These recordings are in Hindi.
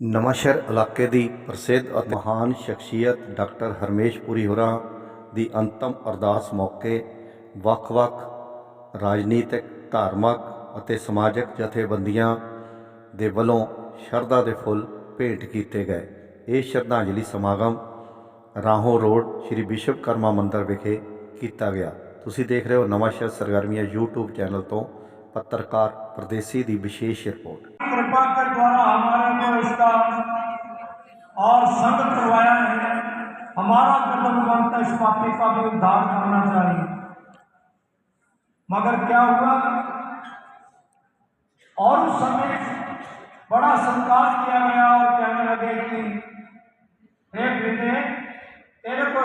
Nawanshahr ਇਲਾਕੇ ਦੀ ਪ੍ਰਸਿੱਧ ਅਤੇ ਮਹਾਨ ਸ਼ਖਸੀਅਤ ਡਾਕਟਰ ਹਰਮੇਸ਼ ਪੁਰੀ ਹੋਰਾਂ ਦੀ ਅੰਤਮ ਅਰਦਾਸ ਮੌਕੇ ਵੱਖ-ਵੱਖ ਰਾਜਨੀਤਿਕ, ਧਾਰਮਿਕ ਅਤੇ ਸਮਾਜਿਕ ਜਥੇਬੰਦੀਆਂ ਦੇ ਵੱਲੋਂ ਸ਼ਰਧਾ ਦੇ ਫੁੱਲ ਭੇਟ ਕੀਤੇ ਗਏ। ਇਹ ਸ਼ਰਧਾਂਜਲੀ ਸਮਾਗਮ ਰਾਹੋਂ ਰੋਡ ਸ੍ਰੀ ਵਿਸ਼ਵਕਰਮਾ ਮੰਦਰ ਵਿਖੇ ਕੀਤਾ ਗਿਆ। ਤੁਸੀਂ ਦੇਖ ਰਹੇ ਹੋ ਨਵਾਂਸ਼ਹਿਰ ਸਰਗਰਮੀਆਂ YouTube ਚੈਨਲ ਤੋਂ ਪੱਤਰਕਾਰ ਪ੍ਰਦੇਸੀ ਦੀ ਵਿਸ਼ੇਸ਼ ਰਿਪੋਰਟ। ਕਿਰਪਾ ਕਰ ਦੁਆਰਾ ਹਮਾਰੇ को इसका और संग करवाया है। हमारा कर्तव्य बनता इस पापी का भी उद्धार करना चाहिए। मगर क्या हुआ? और उस समय बड़ा सत्कार किया गया और कहने लगे कि, हे बेटे, तेरे को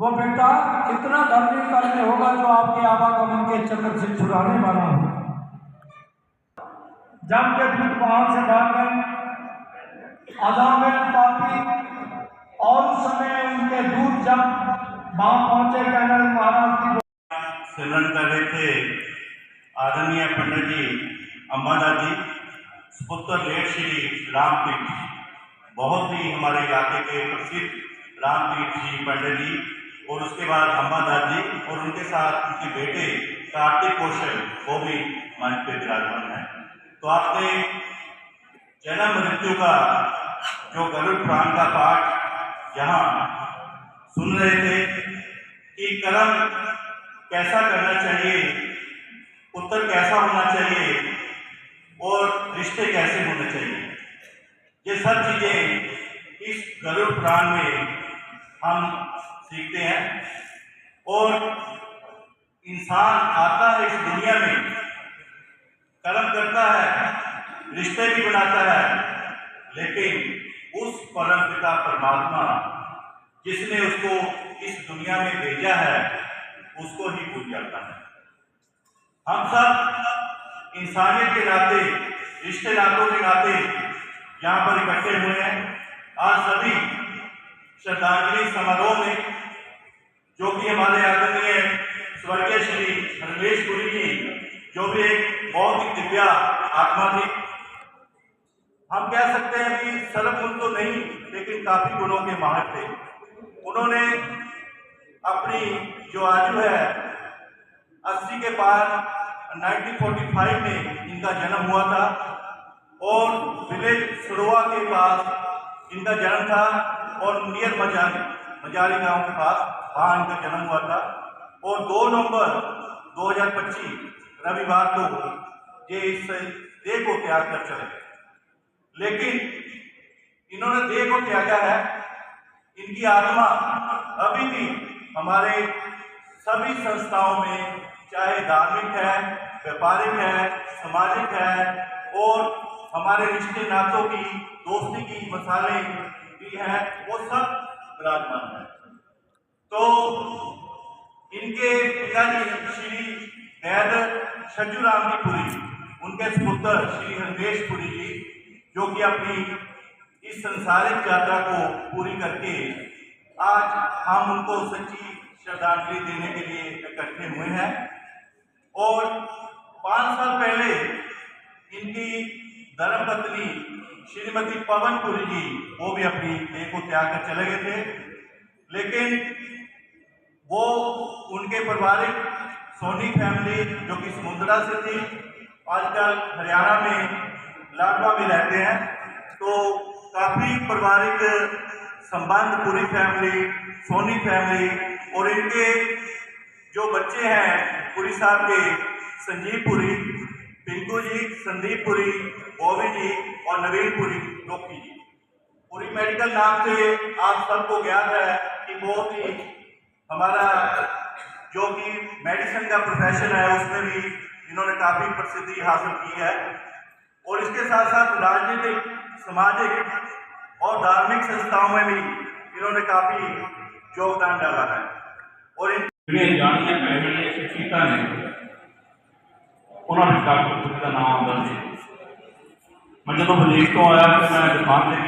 वो बेटा, इतना धर्मी करने होगा जो आपके आवागमन के चक्र से छुड़ाने वाला हो। जब के दूत वहाँ से भाग गए। अजाम पापी और उस समय उनके दूत जब वहाँ पहुँचे कहने लगे, महाराज की सिमरन कर रहे थे। आदरणीय पंडित जी अम्बादास जी सुपुत्र लेट श्री रामतीर्थ जी बहुत ही हमारे इलाके के प्रसिद्ध रामपीठ जी पंडित जी और उसके बाद अम्बादा जी और उनके साथ उनके बेटे कार्तिक कौशल वो भी मंच पे विराजमान है। तो आपने जन्म मृत्यु का जो गरुड़ पुराण का पाठ यहाँ सुन रहे थे कि कर्म कैसा करना चाहिए, उत्तर कैसा होना चाहिए और रिश्ते कैसे होने चाहिए। ये सब चीज़ें इस गरुड़ पुराण में हम सीखते हैं और इंसान आता है इस दुनिया में कर्म करता है, रिश्ते भी बनाता है। लेकिन उस परम पिता परमात्मा जिसने उसको इस दुनिया में भेजा है, उसको ही भूल जाता है। हम सब इंसानियत के नाते, रिश्ते नातों के नाते यहाँ पर इकट्ठे हुए हैं। आज सभी श्रद्धांजलि समारोह में, जो कि हमारे आदरणीय स्वर्गीय श्री हरमेश पुरी जी, जो भी एक बहुत ही दिव्या आत्मा थी हम कह सकते हैं कि सर्वगुण तो नहीं, लेकिन काफ़ी गुणों के माहर थे। उन्होंने अपनी जो आयु है, अस्सी के बाद 1945 में इनका जन्म हुआ था, और विलेज सुरवा के पास इनका जन्म था, और नियर मजारी मजारी गाँव के पास वहाँ इनका जन्म हुआ था। और 2 नवंबर 2025 रविवार को ये इस देह को त्याग कर चले गए। लेकिन इन्होंने देह को त्यागा है। इनकी आत्मा अभी भी हमारे सभी संस्थाओं में, चाहे धार्मिक है, व्यापारिक है, सामाजिक है, और हमारे रिश्ते नातों की, दोस्ती की, मसाले भी हैं, वो सब विराजमान है। तो इनके पिताजी श्री वैद छज्जूराम जी पुरी उनके सुपुत्र श्री हरवेश पुरी जी जो कि अपनी इस संसारिक यात्रा को पूरी करके आज हम उनको सच्ची श्रद्धांजलि देने के लिए इकट्ठे हुए हैं। और पाँच साल पहले इनकी धर्मपत्नी श्रीमती पवन पुरी जी, वो भी अपनी देह को त्याग कर चले गए थे। लेकिन वो उनके पारिवारिक सोनी फैमिली, जो कि समुद्रा से थी, आजकल हरियाणा में लाडवा में रहते हैं तो काफ़ी पारिवारिक संबंध, पूरी फैमिली, सोनी फैमिली और इनके जो बच्चे हैं, पुरी साहब के, संजीव पुरी पिंकू जी, संदीप पुरी, बॉबी जी और नवीन पुरी लोकी जी। पूरी मेडिकल नाम से आप सबको ज्ञात है कि बहुत ही हमारा जो कि मेडिसिन का प्रोफेशन है, उसमें भी इन्होंने काफ़ी प्रसिद्धि हासिल की है। और इसके साथ साथ राजनीतिक, सामाजिक और धार्मिक संस्थाओं में भी इन्होंने काफ़ी योगदान डाला है। और इन जानने ने उन्होंने डॉक्टर तो आया तो मैं तो से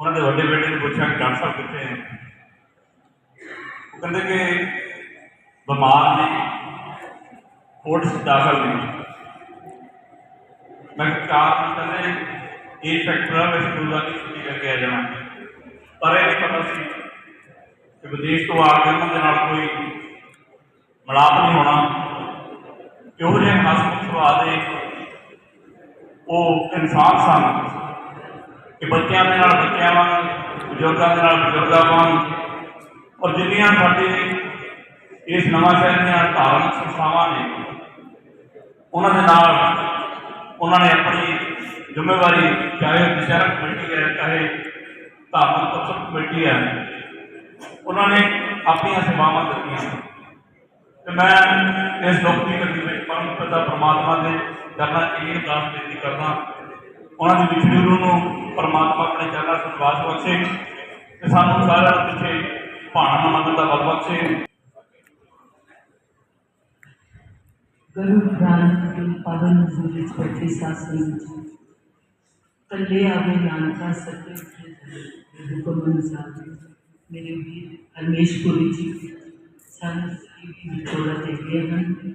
उन्होंने बेटे ने पूछा कि डॉक्टर साहब कहते कि बीमार ने कोर्ट दाखिल नहीं। ਬਿਮਾਰ ਨੇ ਕੋਰਟ 'ਚ ਦਾਖਲ ਨੇ ਮੈਂ ਕਿਹਾ ਕਾਰਨ ਕਹਿੰਦੇ ਇਹ ਫੈਕਟਰ ਆ ਵੈਸੇ ਗੁਰੂ ਦਾ ਨਹੀਂ ਛੁੱਟੀ ਕਰਕੇ ਆ ਜਾਣਾ ਪਰ ਇਹ ਨਹੀਂ ਪਤਾ ਸੀ ਕਿ ਵਿਦੇਸ਼ ਤੋਂ ਆ ਕੇ ਉਹਨਾਂ ਦੇ ਨਾਲ ਕੋਈ ਮਿਲਾਪ ਨਹੀਂ ਹੋਣਾ ਇਹੋ ਜਿਹੇ ਹਸਮੁਖ ਸੁਭਾਅ ਦੇ ਉਹ ਇਨਸਾਨ ਸਨ ਕਿ ਬੱਚਿਆਂ ਦੇ ਨਾਲ ਬੱਚਿਆਂ ਵਾਂਗ ਬਜ਼ੁਰਗਾਂ ਦੇ ਨਾਲ ਬਜ਼ੁਰਗਾਂ ਵਾਂਗ ਔਰ ਜਿੰਨੀਆਂ ਸਾਡੇ ਇਸ ਨਵਾਂ ਸ਼ਹਿਰ ਦੀਆਂ ਧਾਰਮਿਕ ਸੰਸਥਾਵਾਂ ਨੇ ਉਹਨਾਂ ਦੇ ਨਾਲ ਉਹਨਾਂ ਨੇ ਆਪਣੀ ਜ਼ਿੰਮੇਵਾਰੀ, ਚਾਹੇ ਉਹ ਦੁਸਹਿਰਾ ਕਮੇਟੀ ਹੈ, ਚਾਹੇ ਧਾਰਮਿਕ ਉਤਸਵ ਕਮੇਟੀ ਹੈ, ਉਹਨਾਂ ਨੇ ਆਪਣੀਆਂ ਸੇਵਾਵਾਂ ਦਿੱਤੀਆਂ। ਤੇ ਮੈਂ ਇਸ ਦੁੱਖ ਦੀ ਘੜੀ ਵਿੱਚ ਪਰਮ ਪਿਤਾ ਪ੍ਰਮਾਤਮਾ ਦੇ ਚਰਨਾਂ 'ਚ ਇਹ ਅਰਦਾਸ ਬੇਨਤੀ ਕਰਦਾ ਉਹਨਾਂ ਦੀ ਵਿਛੜੀ ਰੂਹ ਨੂੰ ਪ੍ਰਮਾਤਮਾ ਆਪਣੇ ਚਰਨਾਂ 'ਚ ਨਿਵਾਸ ਬਖਸ਼ੇ ਤੇ ਸਾਨੂੰ ਸਾਰਿਆਂ ਨੂੰ ਪਿੱਛੇ ਭਾਣਾ ਮੰਨਣ ਦਾ ਬਲ ਬਖਸ਼ੇ। ગરુ ધ્યાન પાવન ભૂલે સ્વચ્છે શાસન पल्ले आवे नाम का मेरे वीर हरमेश पुरी जी संत विछोड़ा दे गए हैं।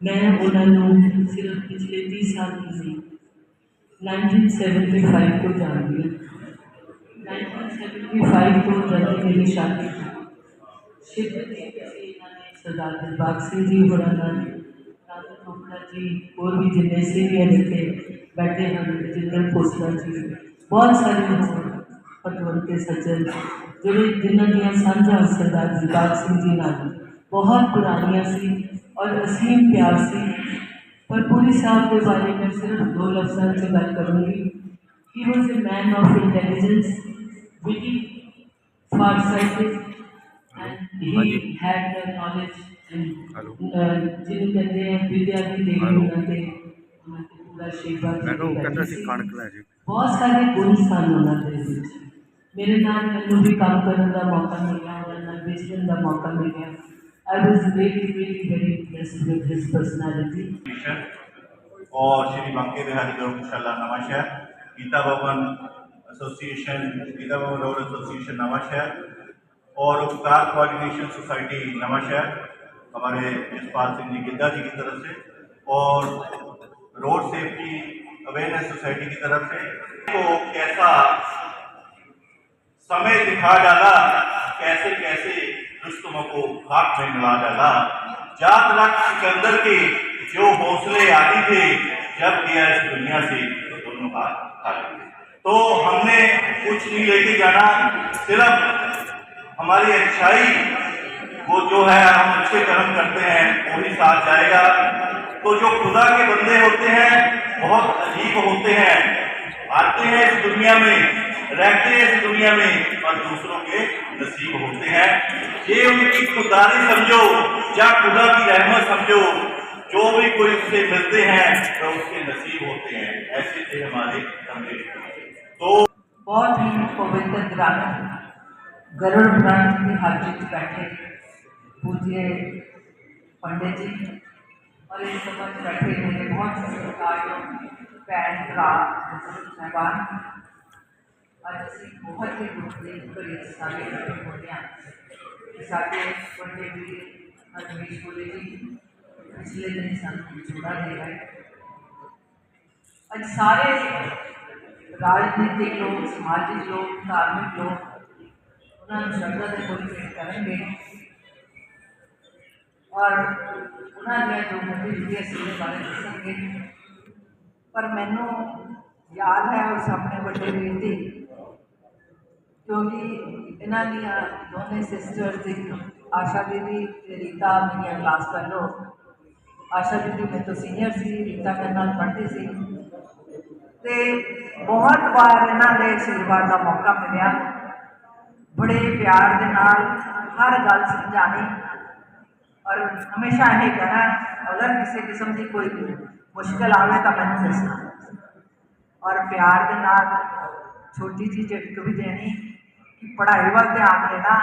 मैं उन्होंने सिर्फ़ पिछले तीस साल की नाइनटीन सैवनटी फाइव को जान लिया। नाइनटीन सेवेंटी फाइव को जल्दी मेरी शादी थी शिवजी सरदार दिलबाग सिंह जी हो ਜੀ ਹੋਰ ਵੀ ਜਿੰਨੇ ਸੀਨੀਅਰ ਇੱਥੇ ਬੈਠੇ ਹਨ ਜਿੰਦਰ ਖੋਸਲਾ ਜੀ ਬਹੁਤ ਸਾਰੇ ਹੋਰ ਪਤਵੰਤੇ ਸੱਜਣ ਜਿਹੜੇ ਜਿਨ੍ਹਾਂ ਦੀਆਂ ਸਾਂਝਾਂ ਸਰਦਾਰ ਦਿਲਬਾਗ ਸਿੰਘ ਜੀ ਨਾਲ ਬਹੁਤ ਪੁਰਾਣੀਆਂ ਸੀ ਔਰ ਅਸੀਮ ਪਿਆਰ ਸੀ ਪਰ ਪੂਰੀ ਸਾਹਿਬ ਦੇ ਬਾਰੇ ਮੈਂ ਸਿਰਫ ਦੋ ਲਫ਼ਜ਼ਾਂ 'ਚ ਗੱਲ ਕਰੂੰਗੀ he was a man of intelligence witty far-sighted and he had the knowledge and uh, ਜਿਹਨੂੰ ਕਹਿੰਦੇ ਆ ਵਿਦਿਆ ਦੀ ਦੇਵੀ ਉਹਨਾਂ ਤੇ ਉਹਨਾਂ ਤੇ ਪੂਰਾ ਆਸ਼ੀਰਵਾਦ ਮੈਂ ਕਿਹਾ ਉਹ ਬੈਠੇ ਕਹਿੰਦਾ ਸੀ ਸੀ। ਕਣਕ ਲੈ ਜੀ ਬਹੁਤ ਸਾਰੇ ਗੁਣ ਸਨ ਉਹਨਾਂ ਦੇ ਵਿੱਚ ਮੇਰੇ ਨਾਲ ਮੈਨੂੰ ਵੀ ਕੰਮ ਕਰਨ ਦਾ ਮੌਕਾ ਮਿਲਿਆ ਉਹਨਾਂ ਨਾਲ ਵਿਚਰਨ ਦਾ ਮੌਕਾ ਮਿਲਿਆ I was really, really very impressed with his personality. Mission और श्री बांके बिहारी गौशाला नवाशहर गीता भवन एसोसिएशन गीता भवन रोड एसोसिएशन नवाशहर और उपकार कोऑर्डिनेशन सोसाइटी नवाशहर हमारे यशपाल सिंह जी गिद्दा जी की तरफ़ से और रोड सेफ्टी अवेयरनेस सोसाइटी की तरफ़ से तो कैसा समय दिखा डाला, कैसे कैसे दुश्मनों को खाक में मिला डाला। जात लाख सिकंदर के जो हौसले आदि थे, जब गया इस दुनिया से तो दोनों खाली थे। तो हमने कुछ नहीं लेके जाना, सिर्फ़ हमारी अच्छाई वो जो है हम अच्छे कर्म करते हैं, वो भी साथ जाएगा। तो जो खुदा के बंदे होते हैं, बहुत अजीब होते हैं। आते हैं इस दुनिया में, रहते हैं इस दुनिया में, और दूसरों के नसीब होते हैं। ये उनकी खुदारी समझो, या खुदा की रहमत समझो। जो भी कोई उससे मिलते हैं तो उसके नसीब होते हैं। ऐसे थे हमारे तो बहुत ही पवित्र ग्रंथ गरुड़ ग्रंथ की हर हाजिर बैठे। पूज्य पंडित जी और इस समय बैठे मेरे बहुत सत्कार भैन भरा साहबान ਅੱਜ ਅਸੀਂ ਬਹੁਤ ਹੀ ਦੁੱਖ ਦੇ ਘੜੀ 'ਚ ਸਾਰੇ ਇਕੱਠੇ ਹੋਏ ਹਾਂ ਕਿ ਸਾਡੇ ਵੱਡੇ ਵੀਰ ਹਰਮੇਸ਼ ਬੋਲੇ ਜੀ ਪਿਛਲੇ ਦਿਨ ਸਾਨੂੰ ਜੋੜਾ ਦੇ ਗਏ ਅੱਜ ਸਾਰੇ ਰਾਜਨੀਤਿਕ ਲੋਕ ਸਮਾਜਿਕ ਲੋਕ ਧਾਰਮਿਕ ਲੋਕ ਉਹਨਾਂ ਨੂੰ ਸ਼ਰਧਾ ਦੇ ਫੁੱਲ ਭੇਟ ਕਰਨਗੇ ਔਰ ਉਹਨਾਂ ਦੀਆਂ ਜੋ ਗਤੀਵਿਧੀਆਂ ਸੀ ਉਹਦੇ ਬਾਰੇ ਦੱਸਣਗੇ ਪਰ ਮੈਨੂੰ ਯਾਦ ਹੈ ਉਸ ਆਪਣੇ ਵੱਡੇ ਵੀਰ ਦੀ ਕਿਉਂਕਿ ਇਹਨਾਂ ਦੀਆਂ ਦੋਨੇ ਸਿਸਟਰਸ ਇੱਕ ਆਸ਼ਾ ਦੀਦੀ ਤੇ ਰੀਤਾ ਮੇਰੀਆਂ ਕਲਾਸ ਫੈਲੋ ਆਸ਼ਾ ਦੀਦੀ ਮੇਰੇ ਤੋਂ ਸੀਨੀਅਰ ਸੀ ਰੀਤਾ ਮੇਰੇ ਨਾਲ ਪੜ੍ਹਦੀ ਸੀ ਤੇ ਬਹੁਤ ਵਾਰ ਇਹਨਾਂ ਦੇ ਆਸ਼ੀਰਵਾਦ ਦਾ ਮੌਕਾ ਮਿਲਿਆ ਬੜੇ ਪਿਆਰ ਦੇ ਨਾਲ ਹਰ ਗੱਲ ਸਮਝਾਣੀ ਔਰ ਹਮੇਸ਼ਾ ਇਹ ਕਹਿਣਾ ਅਗਰ ਕਿਸੇ ਕਿਸਮ ਦੀ ਕੋਈ ਮੁਸ਼ਕਲ ਆਵੇ ਤਾਂ ਮੈਨੂੰ ਦੱਸਣਾ ਔਰ ਪਿਆਰ ਦੇ ਨਾਲ ਛੋਟੀ ਜਿਹੀ ਝਟਕ ਵੀ ਦੇਣੀ ਕਿ ਪੜ੍ਹਾਈ ਵੱਲ ਧਿਆਨ ਦੇਣਾ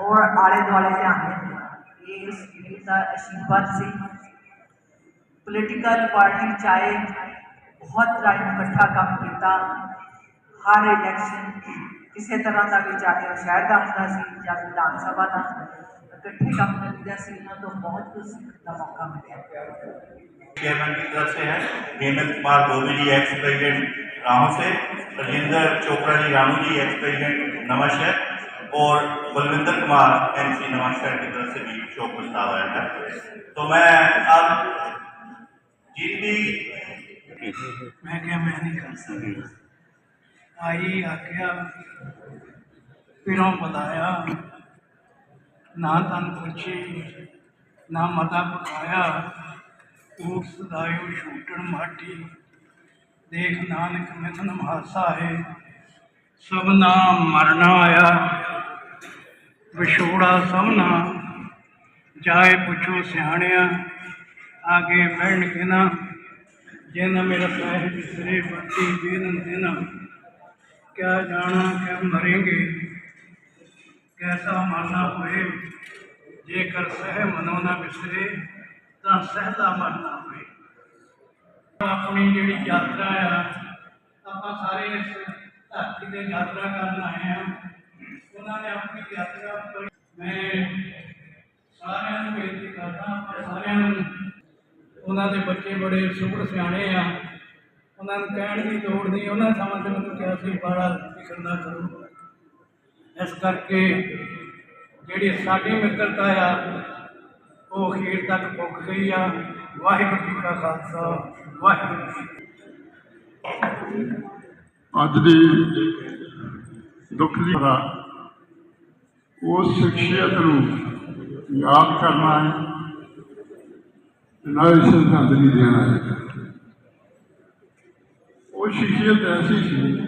ਔਰ ਆਲੇ ਦੁਆਲੇ ਧਿਆਨ ਦਿੰਦੇ ਹਾਂ ਇਹ ਇਸ ਪੀੜ੍ਹੀ ਦਾ ਆਸ਼ੀਰਵਾਦ ਸੀ ਪੋਲੀਟੀਕਲ ਪਾਰਟੀ ਚਾਹੇ ਬਹੁਤ ਟਾਈਮ ਇਕੱਠਾ ਕੰਮ ਕੀਤਾ ਹਰ ਇਲੈਕਸ਼ਨ ਕਿਸੇ ਤਰ੍ਹਾਂ ਦਾ ਵੀ ਚਾਹੇ ਉਹ ਸ਼ਹਿਰ ਦਾ ਹੁੰਦਾ ਸੀ ਜਾਂ ਵਿਧਾਨ ਸਭਾ ਦਾ इकट्ठे काम कर तो बहुत कुछ सीखने का मौका चेयरमैन की तरफ़ से है हेमंत कुमार जी एक्स से राजेंद्र चोपड़ा जी रामू जी एक्स और बलविंदर कुमार एम सी नमस्कार की तरफ़ से भी शो प्रस्ताव आया है तो मैं अब जितनी मैं क्या मैं नहीं कर सकता। आई आख्या फिर बताया हाँ। ना तन पुछी ना मता पकाया ऊट सदायो छूटन माटी देख नानक मिथन हासा है सब नाम मरना आया विछोड़ा सबना जाए पुछो सियाणिया आगे बैठ के ना जिन मेरा साहिब सिरे बत्ती दिन दिन क्या जाना क्या मरेंगे कैसा मरना होए जेकर सह मनो ना बिसरे ਤਾਂ ਸਹਿਦਾ ਮਰਨਾ ਹੋਏ ਆਪਣੀ ਜਿਹੜੀ ਯਾਤਰਾ ਆ ਆਪਾਂ ਸਾਰੇ ਇਸ ਧਰਤੀ ਤੇ ਯਾਤਰਾ ਕਰਨ ਆਏ ਆ ਉਹਨਾਂ ਨੇ ਆਪਣੀ ਯਾਤਰਾ ਬੜੀ- ਮੈਂ ਸਾਰਿਆਂ ਨੂੰ ਬੇਨਤੀ ਕਰਦਾ ਆਪਾਂ ਸਾਰਿਆਂ ਨੂੰ ਉਹਨਾਂ ਦੇ ਬੱਚੇ ਬੜੇ ਸੁਪਰ ਸਿਆਣੇ ਆ ਉਹਨਾਂ ਨੂੰ ਕਹਿਣ ਦੀ ਲੋੜ ਨਹੀਂ ਉਹਨਾਂ ਸਮਾਂ ਤੇ ਮੈਨੂੰ ਕਿਹਾ ਸੀ ਬਾੜਾ ਫਿਕਰ ਨਾ ਕਰੋ ਇਸ ਕਰਕੇ ਜਿਹੜੀ ਸਾਡੀ ਮਿੱਤਰਤਾ ਆ ਉਹ ਅਖੀਰ ਤੱਕ ਪੁੱਗ ਗਈ ਆ ਵਾਹਿਗੁਰੂ ਜੀ ਕਾ ਖਾਲਸਾ ਵਾਹਿਗੁਰੂ ਜੀ ਕੀ ਫਤਿਹ। ਅੱਜ ਦੀ ਦੁੱਖ ਦੀ ਖਬਰ ਉਸ ਸ਼ਖਸੀਅਤ ਨੂੰ ਯਾਦ ਕਰਨਾ ਹੈ ਤੇ ਨਾਲ ਸ਼ਰਧਾਂਜਲੀ ਦੇਣਾ ਹੈ ਉਹ ਸ਼ਖਸੀਅਤ ਐਸੀ ਸੀ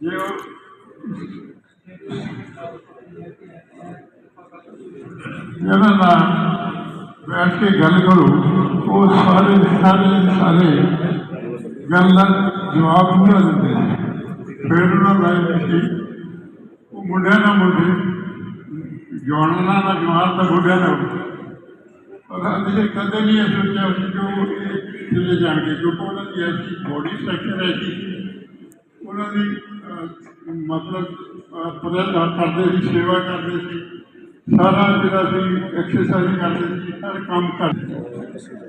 ਜੇ ਉਹ ਜਿਹਨਾਂ ਨਾਲ ਬੈਠ ਕੇ ਗੱਲ ਕਰੋ, ਉਹ ਸਾਰੇ ਸਾਰੇ ਸਾਰੇ ਗੱਲ ਦਾ ਜਵਾਬ ਨਹੀਂ ਦਿੰਦੇ। ਫਿਰ ਉਹਨਾਂ ਲਾਈ ਸੀ, ਉਹ ਮੁੰਡਿਆਂ ਨਾਲ ਮੁੰਡੇ ਜਵਾਨਾਂ ਦਾ ਜਵਾਨ ਤਾਂ ਮੁੰਡਿਆਂ ਨਾਲ ਪਰ ਅਸੀਂ ਕਦੇ ਨਹੀਂ ਇਹ ਸੋਚਿਆ ਸੀ ਕਿ ਉਹ ਇਹ ਚਲੇ ਜਾਣਗੇ, ਕਿਉਂਕਿ ਉਹਨਾਂ ਦੀ ਐਸੀ ਬੋਡੀ ਸਟਰਕਚਰ ਐਸੀ ਉਹਨਾਂ ਦੀ ਮਤਲਬ ਪ੍ਰੇਰ ਕਰਦੇ ਸੀ, ਸੇਵਾ ਕਰਦੇ ਸੀ। ਸਾਰਾ ਜਿਹੜਾ ਸੀ ਐਕਸਰਸਾਈਜ਼ ਕਰਦੇ ਸੀ, ਹਰ ਕੰਮ ਕਰਦੇ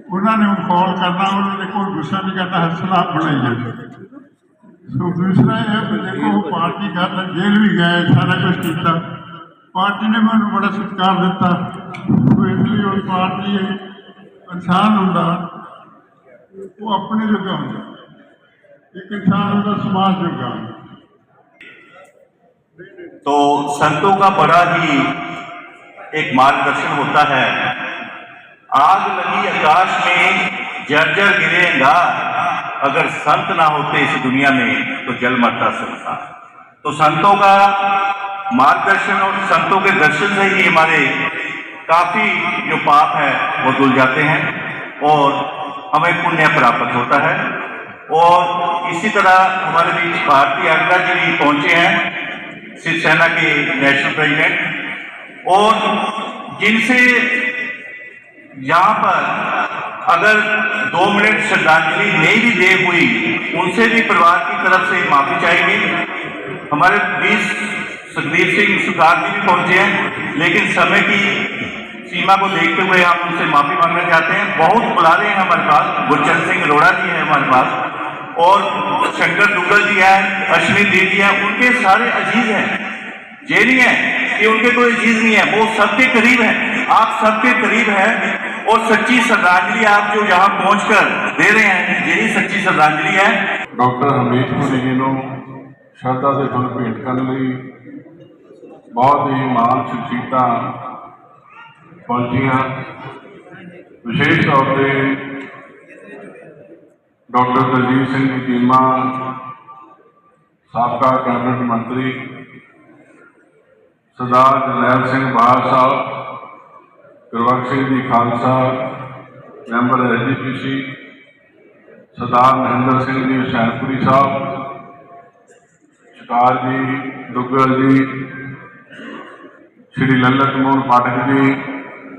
ਉਹਨਾਂ ਨੇ ਉਹ ਕਾਲ ਕਰਨਾ, ਉਹਨਾਂ ਨੇ ਕੋਈ ਗੁੱਸਾ ਨਹੀਂ ਕਰਦਾ ਸਲਾਹ ਬਣਾਈ ਜਾਂਦੇ ਸੋ ਦੂਸਰਾ ਇਹ ਹੈ ਕਿ ਦੇਖੋ, ਉਹ ਪਾਰਟੀ ਕਰ ਜੇਲ੍ਹ ਵੀ ਗਏ ਸਾਰਾ ਕੁਝ ਕੀਤਾ। ਪਾਰਟੀ ਨੇ ਮੈਨੂੰ ਬੜਾ ਸਤਿਕਾਰ ਦਿੱਤਾ। ਸੋ ਇਸ ਲਈ ਉਹ ਪਾਰਟੀ ਇਨਸਾਨ ਹੁੰਦਾ, ਉਹ ਆਪਣੇ ਜਗ੍ਹਾ ਹੁੰਦਾ। समाज होगा तो संतों का बड़ा ही एक मार्गदर्शन होता है। आग लगी आकाश में जर्जर गिरेगा। अगर संत ना होते इस दुनिया में तो जल मरता संसार तो संतों का मार्गदर्शन और संतों के दर्शन से ही हमारे काफ़ी जो पाप है, वो धुल जाते हैं और हमें पुण्य प्राप्त होता है। और इसी तरह हमारे बीच भारतीय आगरा जी भी पहुँचे हैं शिवसेना के नेशनल प्रेसिडेंट। और जिनसे यहाँ पर अगर दो मिनट श्रद्धांजलि नहीं भी दे हुई, उनसे भी परिवार की तरफ़ से माफ़ी चाहेंगे। हमारे बीच सुखबीर सिंह सुधार जी भी पहुँचे हैं, लेकिन समय की सीमा को देखते हुए हम उनसे माफ़ी मांगना चाहते हैं। बहुत बुला रहे हैं हमारे पास। गुरचंद सिंह अरोड़ा जी हैं हमारे पास। और शंकर दुग्गल जी हैं अश्विनी देव जी हैं उनके सारे अजीज हैं ये नहीं है कि उनके कोई अजीज नहीं है वो सबके करीब है आप सबके करीब है और सच्ची श्रद्धांजलि आप जो यहाँ पहुंचकर दे रहे हैं यही सच्ची श्रद्धांजलि है ਡਾਕਟਰ ਹਰਮੇਸ਼ ਹੋਣੀ ਜੀ ਨੂੰ ਸ਼ਰਧਾ ਦੇ ਫੁੱਲ ਭੇਂਟ ਕਰਨ ਲਈ ਬਹੁਤ ਹੀ ਮਹਾਨ ਸ਼ਖਸੀਅਤਾਂ ਪਹੁੰਚੀਆਂ ਵਿਸ਼ੇਸ਼ ਤੌਰ ਤੇ ਡਾਕਟਰ ਦਲਜੀਤ ਸਿੰਘ ਜੀ ਚੀਮਾ ਸਾਬਕਾ ਕੈਬਨਿਟ ਮੰਤਰੀ ਸਰਦਾਰ ਜਰਨੈਲ ਸਿੰਘ ਬਾਲ ਸਾਹਿਬ, ਗੁਰਬਖਸ਼ ਸਿੰਘ ਜੀ ਖਾਲਸਾ, ਮੈਂਬਰ ਐਜੀਪੀਸੀ ਸਰਦਾਰ ਮਹਿੰਦਰ ਸਿੰਘ ਜੀ ਹੁਸ਼ੈਨਪੁਰੀ ਸਾਹਿਬ ਸਰਕਾਰ ਜੀ, ਦੁੱਗਲ ਜੀ, ਸ਼੍ਰੀ ਲਲਤ ਮੋਹਨ ਪਾਠਕ ਜੀ,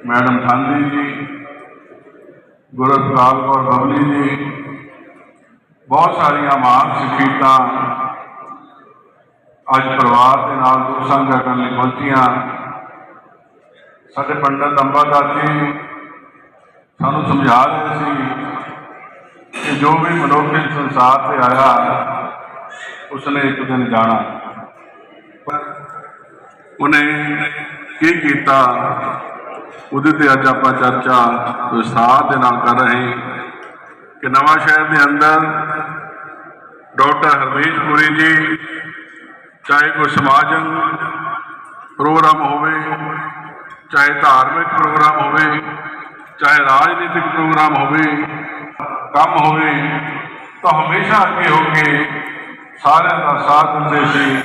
ਮੈਡਮ ਖਾਂਦੀ ਜੀ ਗੁਰਪ੍ਰਸਾਦ ਕੌਰ ਬਬਲੀ ਜੀ ਬਹੁਤ ਸਾਰੀਆਂ ਮਾਨ ਸ਼ਖਸੀਅਤਾਂ ਅੱਜ ਪਰਿਵਾਰ ਦੇ ਨਾਲ ਦੁੱਖ ਸਾਂਝਾ ਕਰਨ ਲਈ ਪਹੁੰਚੀਆਂ। ਸਾਡੇ ਪੰਡਤ ਅੰਬਾਦਾਸ ਜੀ ਸਾਨੂੰ ਸਮਝਾ ਰਹੇ ਸੀ ਕਿ ਜੋ ਵੀ ਮਨੁੱਖ ਇਸ ਸੰਸਾਰ ਤੇ ਆਇਆ, ਉਸਨੇ ਇੱਕ ਦਿਨ ਜਾਣਾ। ਉਹਨੇ ਕੀ ਕੀਤਾ? ਉਹਦੇ ਤੇ ਅੱਜ ਆਪਾਂ ਚਰਚਾ ਵਿਸਥਾਰ ਦੇ ਨਾਲ ਕਰ ਰਹੇ ਕਿ ਨਵਾਂ ਸ਼ਹਿਰ ਦੇ ਅੰਦਰ ਡਾਕਟਰ ਹਰਮੀਤ ਪੁਰੀ ਜੀ, ਚਾਹੇ ਕੋਈ ਸਮਾਜਿਕ ਪ੍ਰੋਗਰਾਮ ਹੋਵੇ, ਚਾਹੇ ਧਾਰਮਿਕ ਪ੍ਰੋਗਰਾਮ ਹੋਵੇ, ਚਾਹੇ ਰਾਜਨੀਤਿਕ ਪ੍ਰੋਗਰਾਮ ਹੋਵੇ, ਕੰਮ ਹੋਵੇ, ਤਾਂ ਹਮੇਸ਼ਾ ਅੱਗੇ ਹੋ ਕੇ ਸਾਰਿਆਂ ਦਾ ਸਾਥ ਦਿੰਦੇ ਸੀ।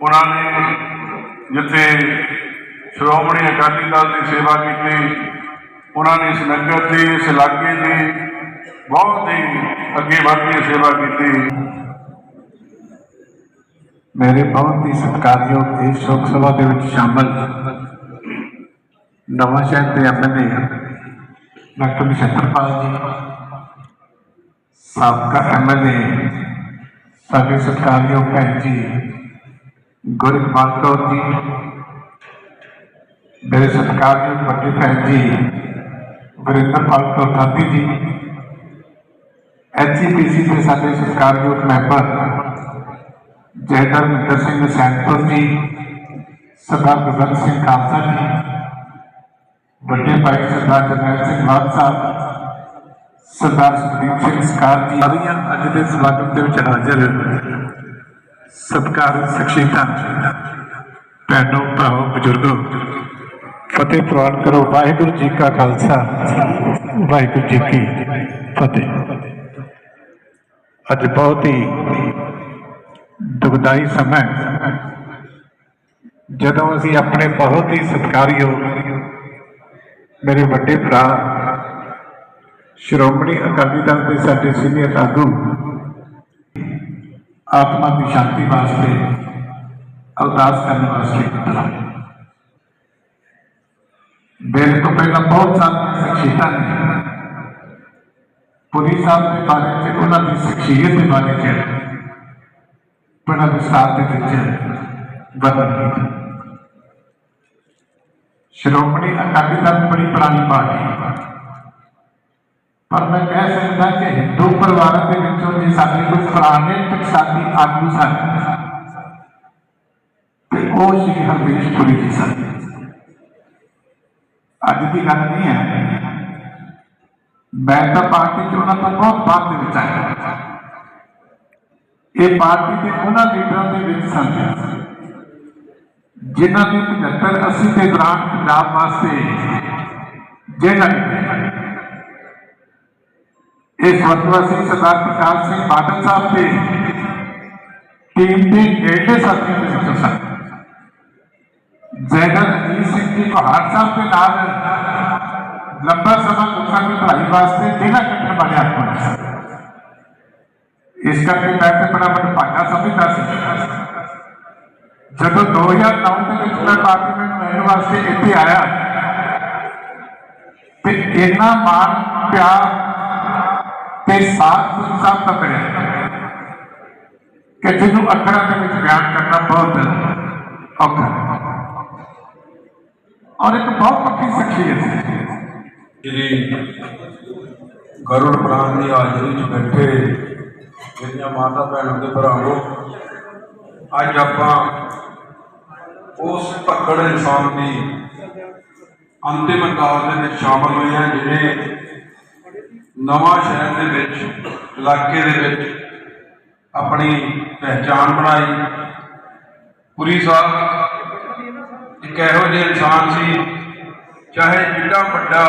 ਉਹਨਾਂ ਨੇ ਜਿੱਥੇ ਸ਼੍ਰੋਮਣੀ ਅਕਾਲੀ ਦਲ ਦੀ ਸੇਵਾ ਕੀਤੀ, ਉਹਨਾਂ ਨੇ ਇਸ ਨਗਰ ਦੀ, ਇਸ ਇਲਾਕੇ ਦੀ ਬਹੁਤ ਹੀ ਅੱਗੇ ਵੱਧ ਕੇ ਸੇਵਾ ਕੀਤੀ ਮੇਰੇ ਬਹੁਤ ਹੀ ਸਤਿਕਾਰਯੋਗ ਇਸ ਸ਼ੋਕ ਸਭਾ ਦੇ ਵਿੱਚ ਸ਼ਾਮਲ ਨਵਾਂ ਸ਼ਹਿਰ ਦੇ ਐਮਐਲਏ ਡਾਕਟਰ ਨਛੱਤਰਪਾਲ ਜੀ ਸਾਬਕਾ ਐਮਐਲਏ ਸਾਡੇ ਸਤਿਕਾਰਯੋਗ ਭੈਣ ਜੀ ਗੁਰਕਮਾਲ ਕੌਰ ਜੀ ਮੇਰੇ ਸਤਿਕਾਰਯੋਗ ਵੱਡੇ ਭੈਣ ਜੀ ਵਰਿੰਦਰਪਾਲ ਕੌਰ ਗਾਂਧੀ ਜੀ ਐਚਪੀਸੀ ਦੇ ਸਾਡੇ ਸਤਿਕਾਰਯੋਗ ਮੈਂਬਰ ਜੈਦਰ ਮਿੱਤਰ ਸਿੰਘ ਸੈਨਪੁਰ ਜੀ, ਸਰਦਾਰ ਗੁਰਬਖਸ਼ ਸਿੰਘ ਖਾਲਸਾ ਜੀ, ਵੱਡੇ ਭਾਈ ਸਰਦਾਰ ਜਰਨੈਲ ਸਿੰਘ ਮਾਨ ਸਾਹਿਬ, ਸਰਦਾਰ ਸੁਖਦੀਪ ਸਿੰਘ ਸਰਕਾਰ ਜੀ, ਸਾਰੀਆਂ ਅੱਜ ਦੇ ਸਮਾਗਮ ਦੇ ਵਿੱਚ ਹਾਜ਼ਰ ਸਤਿਕਾਰ ਸ਼ਖਸੀਅਤਾਂ ਭੈਣੋ, ਭਰਾਓ, ਬਜ਼ੁਰਗੋ, ਫਤਿਹ ਪ੍ਰਵਾਨ ਕਰੋ। ਵਾਹਿਗੁਰੂ ਜੀ ਕਾ ਖਾਲਸਾ, ਵਾਹਿਗੁਰੂ ਜੀ ਕੀ ਫਤਿਹ। ਅੱਜ ਬਹੁਤ ਹੀ ਦੁਖਦਾਈ ਸਮਾਂ ਹੈ। ਜਦੋਂ ਅਸੀਂ ਆਪਣੇ ਬਹੁਤ ਹੀ ਸਤਿਕਾਰਯੋਗ ਮੇਰੇ ਵੱਡੇ ਭਰਾ ਸ਼੍ਰੋਮਣੀ ਅਕਾਲੀ ਦਲ ਦੇ ਸਾਡੇ ਸੀਨੀਅਰ ਆਗੂ ਆਤਮਾ ਦੀ ਸ਼ਾਂਤੀ ਵਾਸਤੇ ਅਰਦਾਸ ਕਰਨ ਵਾਸਤੇ ਇਕੱਠੇ ਹੋਏ। ਮੇਰੇ ਤੋਂ ਪਹਿਲਾਂ ਬਹੁਤ ਸਾਰੀਆਂ ਸ਼ਖਸੀਅਤਾਂ ਨੇ ਪੁਰੀ ਸਾਹਿਬ ਦੇ ਬਾਰੇ ਚ ਉਹਨਾਂ ਦੀ ਸ਼ਖਸੀਅਤ ਦੇ ਬਾਰੇ ਚ ਬੜਾ ਵਿਸਥਾਰ ਦੇ ਵਿੱਚ ਵਰਣਨ ਕੀਤਾ ਸ਼੍ਰੋਮਣੀ ਅਕਾਲੀ ਦਲ ਬੜੀ ਪੁਰਾਣੀ ਪਾਰਟੀ ਹੈ ਪਰ ਮੈਂ ਕਹਿ ਸਕਦਾ ਕਿ ਹਿੰਦੂ ਪਰਿਵਾਰਾਂ ਦੇ ਵਿੱਚੋਂ ਜੇ ਸਾਡੇ ਕੋਈ ਪੁਰਾਣੇ ਟਕਸਾਲੀ ਆਗੂ ਸਨ ਤੇ ਉਹ ਸ਼੍ਰੀ ਹਰਮੇਸ਼ ਪੁਰੀ ਜੀ ਸਨ ਅੱਜ ਦੀ ਗੱਲ ਨਹੀਂ ਹੈ ਮੈਂ ਤਾਂ ਪਾਰਟੀ ਚ ਉਹਨਾਂ ਤੋਂ ਬਹੁਤ ਬਾਅਦ ਦੇ ਵਿੱਚ ਆਇਆ ਇਹ ਪਾਰਟੀ ਦੇ ਉਹਨਾਂ ਲੀਡਰਾਂ ਦੇ ਵਿੱਚ ਸਨ ਜਿਨ੍ਹਾਂ ਨੇ 75 80 ਦੇ ਦੌਰਾਨ ਪੰਜਾਬ ਵਾਸਤੇ ਜੇਲ੍ਹਾਂ ਕੱਟੀਆਂ ਇਸ ਵਕਤਵਾਸੀ ਸਰਦਾਰ ਪ੍ਰਕਾਸ਼ ਸਿੰਘ ਬਾਦਲ ਸਾਹਿਬ ਦੇ ਟੀਮ ਦੇ ਨੇੜੇ ਸਾਥੀਆਂ ਦੇ ਵਿੱਚੋਂ ਸਨ ਜੈਨਲ ਅਜੀਤ ਸਿੰਘ ਜੀ ਪਹਾੜ ਸਾਹਿਬ ਦੇ ਨਾਲ ਲੰਬਾ ਸਮਾਂ ਲੋਕਾਂ ਦੀ ਭਲਾਈ ਵਾਸਤੇ ਜੇਲ੍ਹਾਂ ਕੱਟਣ ਵਾਲੇ ਆਦਮੀ ਸਨ ਇਸ ਕਰਕੇ ਮੈਂ ਤੇ ਬੜਾ ਬੜਾ ਭਾਗਾ ਸਮਝਦਾ ਸੀ ਜਦੋਂ 2009 ਦੇ ਵਿੱਚ ਮੈਂ ਪਾਰਲੀਮੈਂਟ ਲੈਣ ਵਾਸਤੇ ਇੱਥੇ ਆਇਆ ਤੇ ਇੰਨਾ ਮਾਣ ਪਿਆਰ ਤੇ ਸਾਥ ਸਾਹਿਬ ਦਾ ਮਿਲਿਆ ਕਿ ਜਿਹਨੂੰ ਅੱਖਰਾਂ ਦੇ ਵਿੱਚ ਬਿਆਨ ਕਰਨਾ ਬਹੁਤ ਔਖਾ ਹੈ ਔਰ ਇੱਕ ਬਹੁਤ ਪੱਕੀ ਸ਼ਖਸੀਅਤ ਹੈ ਜਿਹੜੀ ਗਰੁੜ ਪ੍ਰਾਨ ਦੀ ਹਾਜ਼ਰੀ 'ਚ ਬੈਠੇ ਮੇਰੀਆਂ ਮਾਤਾ ਭੈਣਾਂ ਦੇ ਭਰਾਵੋ, ਅੱਜ ਆਪਾਂ ਉਸ ਭੱਕੜ ਇਨਸਾਨ ਦੀ ਅੰਤਿਮ ਅਰਦਾਸ ਦੇ ਵਿੱਚ ਸ਼ਾਮਲ ਹੋਏ ਹਾਂ, ਜਿਹਨੇ ਨਵਾਂ ਸ਼ਹਿਰ ਦੇ ਵਿੱਚ, ਇਲਾਕੇ ਦੇ ਵਿੱਚ ਆਪਣੀ ਪਹਿਚਾਣ ਬਣਾਈ। ਪੁਰੀ ਸਾਹਿਬ ਇੱਕ ਇਹੋ ਜਿਹੇ ਇਨਸਾਨ ਸੀ ਚਾਹੇ ਜਿਹੜਾ ਵੱਡਾ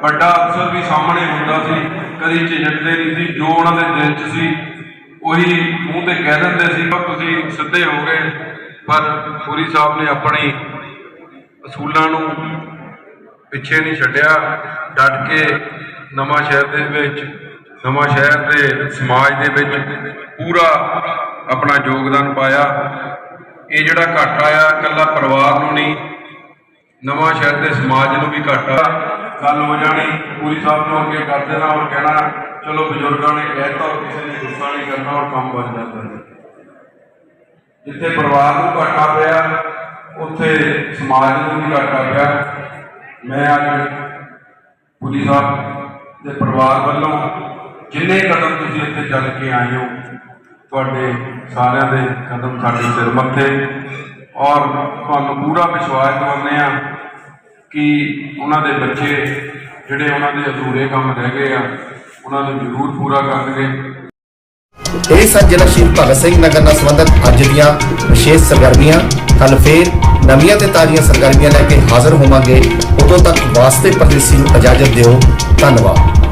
ਵੱਡਾ ਅਫਸਰ ਵੀ ਸਾਹਮਣੇ ਹੁੰਦਾ ਸੀ, ਕਦੀ ਝਿਜਕਦੇ ਨਹੀਂ ਸੀ, ਜੋ ਉਹਨਾਂ ਦੇ ਦਿਲ 'ਚ ਸੀ, ਉਹੀ ਮੂੰਹ ਤੇ ਕਹਿ ਦਿੰਦੇ ਸੀ ਪਰ ਤੁਸੀਂ ਸਿੱਧੇ ਹੋ ਗਏ। ਪਰ ਪੂਰੀ ਸਾਹਿਬ ਨੇ ਆਪਣੀ ਅਸੂਲਾਂ ਨੂੰ ਪਿੱਛੇ ਨਹੀਂ ਛੱਡਿਆ, ਡਟ ਕੇ ਨਵਾਂ ਸ਼ਹਿਰ ਦੇ ਵਿੱਚ, ਨਵਾਂ ਸ਼ਹਿਰ ਦੇ ਸਮਾਜ ਦੇ ਵਿੱਚ ਪੂਰਾ ਆਪਣਾ ਯੋਗਦਾਨ ਪਾਇਆ। ਇਹ ਜਿਹੜਾ ਘਾਟਾ ਆ ਇਕੱਲਾ ਪਰਿਵਾਰ ਨੂੰ ਨਹੀਂ ਨਵਾਂ ਸ਼ਹਿਰ ਦੇ ਸਮਾਜ ਨੂੰ ਵੀ ਘਾਟਾ। ਗੱਲ ਹੋ ਜਾਣੀ, ਪੂਰੀ ਸਾਹਿਬ ਨੂੰ ਅੱਗੇ ਕਰ ਦੇਣਾ ਔਰ ਕਹਿਣਾ, ਚਲੋ ਬਜ਼ੁਰਗਾਂ ਨੇ ਕਹਿਤਾ ਔਰ ਕਿਸੇ ਨੇ ਗੁੱਸਾ ਨਹੀਂ ਕਰਨਾ ਔਰ ਕੰਮ ਬਣ ਜਾਂਦਾ ਜਿੱਥੇ ਪਰਿਵਾਰ ਨੂੰ ਘਾਟਾ ਪਿਆ, ਉੱਥੇ ਸਮਾਜ ਨੂੰ ਵੀ ਘਾਟਾ ਪਿਆ। ਮੈਂ ਅੱਜ ਪੁਰੀ ਸਾਹਿਬ ਦੇ ਪਰਿਵਾਰ ਵੱਲੋਂ ਜਿੰਨੇ ਕਦਮ ਤੁਸੀਂ ਇੱਥੇ ਚੱਲ ਕੇ ਆਏ ਹੋ, ਤੁਹਾਡੇ ਸਾਰਿਆਂ ਦੇ ਕਦਮ ਸਾਡੇ ਸਿਰ ਮੱਥੇ। ਔਰ ਤੁਹਾਨੂੰ ਪੂਰਾ ਵਿਸ਼ਵਾਸ ਦਿਵਾਉਂਦੇ ਆ ਕਿ ਉਹਨਾਂ ਦੇ ਬੱਚੇ ਜਿਹੜੇ ਉਹਨਾਂ ਦੇ ਅਧੂਰੇ ਕੰਮ ਰਹਿ ਗਏ ਆ, ਉਹਨਾਂ ਨੂੰ ਜ਼ਰੂਰ ਪੂਰਾ ਕਰਨਗੇ। ਇਹ ਸਨ ਜ਼ਿਲ੍ਹਾ ਸ਼ਹੀਦ ਭਗਤ ਸਿੰਘ ਨਗਰ ਨਾਲ ਸੰਬੰਧਿਤ ਅੱਜ ਦੀਆਂ ਵਿਸ਼ੇਸ਼ ਸਰਗਰਮੀਆਂ। ਕੱਲ ਫੇਰ ਨਵੀਆਂ ਤੇ ਤਾਜ਼ੀਆਂ ਸਰਗਰਮੀਆਂ ਲੈ ਕੇ ਹਾਜ਼ਰ ਹੋਵਾਂਗੇ। ਉਦੋਂ ਤੱਕ ਵਾਸਤੇ ਪਰਦੇਸੀ ਨੂੰ ਇਜਾਜ਼ਤ ਦਿਓ। ਧੰਨਵਾਦ।